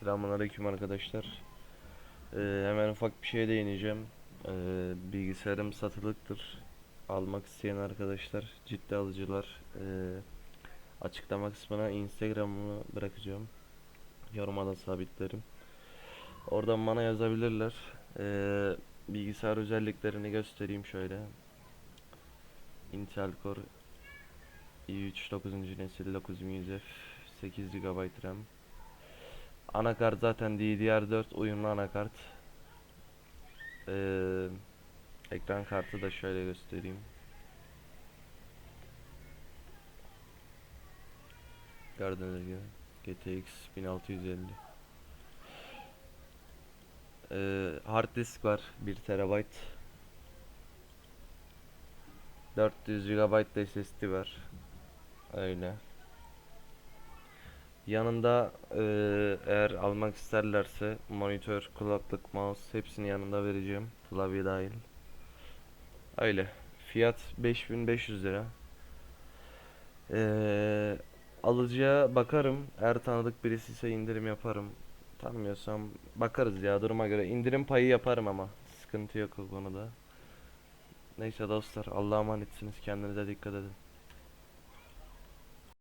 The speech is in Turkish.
Selamünaleyküm arkadaşlar. Ee, hemen ufak bir şeye değineceğim. Ee, bilgisayarım satılıktır. Almak isteyen arkadaşlar, ciddi alıcılar ee, açıklama kısmına Instagram'ımı bırakacağım. Yoruma da sabitlerim. Oradan bana yazabilirler. Ee, bilgisayar özelliklerini göstereyim şöyle. Intel Core i3 9. nesil 9100F 8 GB RAM Anakart zaten DDR4 uyumlu anakart. Ee, ekran kartı da şöyle göstereyim. Gördüğünüz gibi GTX 1650. Ee, hard disk var 1 TB. 400 GB SSD var. Öyle. Yanında eee, eğer almak isterlerse monitör, kulaklık, mouse hepsini yanında vereceğim. Klavye dahil. Öyle. Fiyat 5500 lira. Eee alıcıya bakarım. Eğer tanıdık birisi ise indirim yaparım. Tanımıyorsam bakarız ya duruma göre. İndirim payı yaparım ama. Sıkıntı yok o konuda. Neyse dostlar Allah'a emanetsiniz. Kendinize dikkat edin.